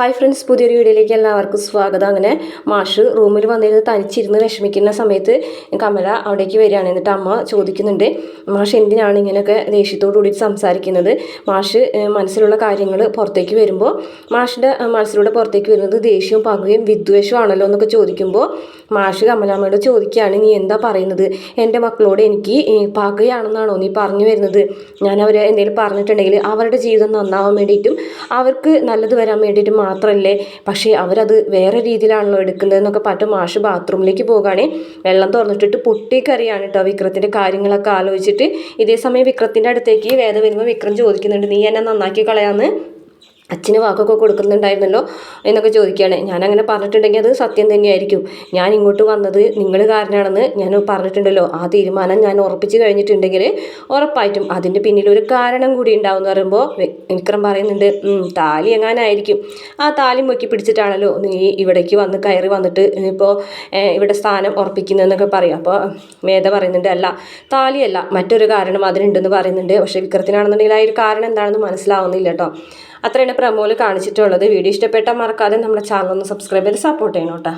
Hi friends പുതിയൊരു വീഡിയോയിലേക്ക് എല്ലാവർക്കും സ്വാഗതം. അങ്ങനെ മാഷ് റൂമിൽ വന്നിരുന്ന് തനിച്ചിരുന്ന് വിഷമിക്കുന്ന സമയത്ത് കമല അവിടേക്ക് വരികയാണ്. എന്നിട്ട് അമ്മ ചോദിക്കുന്നുണ്ട് മാഷ് എന്തിനാണ് ഇങ്ങനെയൊക്കെ ദേഷ്യത്തോടു കൂടി സംസാരിക്കുന്നത്? മാഷ് മനസ്സിലുള്ള കാര്യങ്ങൾ പുറത്തേക്ക് വരുമ്പോൾ മാഷിന്റെ മനസ്സിലൂടെ പുറത്തേക്ക് വരുന്നത് ദേഷ്യവും പകയും വിദ്വേഷവും ആണല്ലോ എന്നൊക്കെ ചോദിക്കുമ്പോൾ മാഷ് കമലാമ്മയോട് ചോദിക്കുകയാണ് നീ എന്താ പറയുന്നത്? എന്റെ മക്കളോട് എനിക്ക് പകയാണെന്നാണോ നീ പറഞ്ഞു വരുന്നത്? ഞാൻ അവരെ എന്തെങ്കിലും പറഞ്ഞിട്ടുണ്ടെങ്കിൽ അവരുടെ ജീവിതം നന്നാവാൻ വേണ്ടിയിട്ടും അവർക്ക് നല്ലത് വരാൻ വേണ്ടിയിട്ടും മാത്രമല്ലേ പക്ഷേ അവരത് വേറെ രീതിയിലാണല്ലോ എടുക്കുന്നതെന്നൊക്കെ പറഞ്ഞിട്ട് മാഷ് ബാത്റൂമിലേക്ക് പോകുകയാണെ വെള്ളം തുറന്നിട്ടിട്ട് പൊട്ടിക്കറിയാണ് കേട്ടോ വിക്രത്തിന്റെ കാര്യങ്ങളൊക്കെ ആലോചിച്ചിട്ട്. ഇതേ സമയം വിക്രത്തിന്റെ അടുത്തേക്ക് വേദ വരുമ്പോൾ വിക്രം ചോദിക്കുന്നുണ്ട് നീ എന്നെ നന്നാക്കി കളയാന്ന്? അച്ഛന് വാക്കൊക്കെ കൊടുക്കുന്നുണ്ടായിരുന്നല്ലോ എന്നൊക്കെ ചോദിക്കുകയാണ്. അങ്ങനെ പറഞ്ഞിട്ടുണ്ടെങ്കിൽ അത് സത്യം തന്നെയായിരിക്കും. ഞാൻ ഇങ്ങോട്ട് വന്നത് നിങ്ങൾ കാരണമാണെന്ന് ഞാൻ പറഞ്ഞിട്ടുണ്ടല്ലോ. ആ തീരുമാനം ഞാൻ ഉറപ്പിച്ച് കഴിഞ്ഞിട്ടുണ്ടെങ്കിൽ ഉറപ്പായിട്ടും അതിന്റെ പിന്നിൽ ഒരു കാരണം കൂടി ഉണ്ടാവും എന്ന് പറയുമ്പോൾ വിക്രം പറയുന്നുണ്ട് താലി എങ്ങാനായിരിക്കും? ആ താലി മുക്കി പിടിച്ചിട്ടാണല്ലോ നീ ഇവിടേക്ക് വന്ന് കയറി വന്നിട്ട് ഇപ്പോൾ ഇവിടെ സ്ഥാനം ഉറപ്പിക്കുന്നതെന്നൊക്കെ പറയും. അപ്പോൾ മേധ പറയുന്നുണ്ട് അല്ല താലിയല്ല മറ്റൊരു കാരണം അതിനുണ്ടെന്ന് പറയുന്നുണ്ട്. പക്ഷേ വിക്രത്തിനാണെന്നുണ്ടെങ്കിൽ ആ ഒരു കാരണം എന്താണെന്ന് മനസ്സിലാവുന്നില്ല കേട്ടോ. അത്രയാണ് പ്രമോൽ കാണിച്ചിട്ടുള്ളത്. വീഡിയോ ഇഷ്ടപ്പെട്ടാൽ മറക്കാതെ നമ്മുടെ ചാനൽ ഒന്ന് സബ്സ്ക്രൈബ് ചെയ്ത് സപ്പോർട്ട് ചെയ്യണം കേട്ടോ.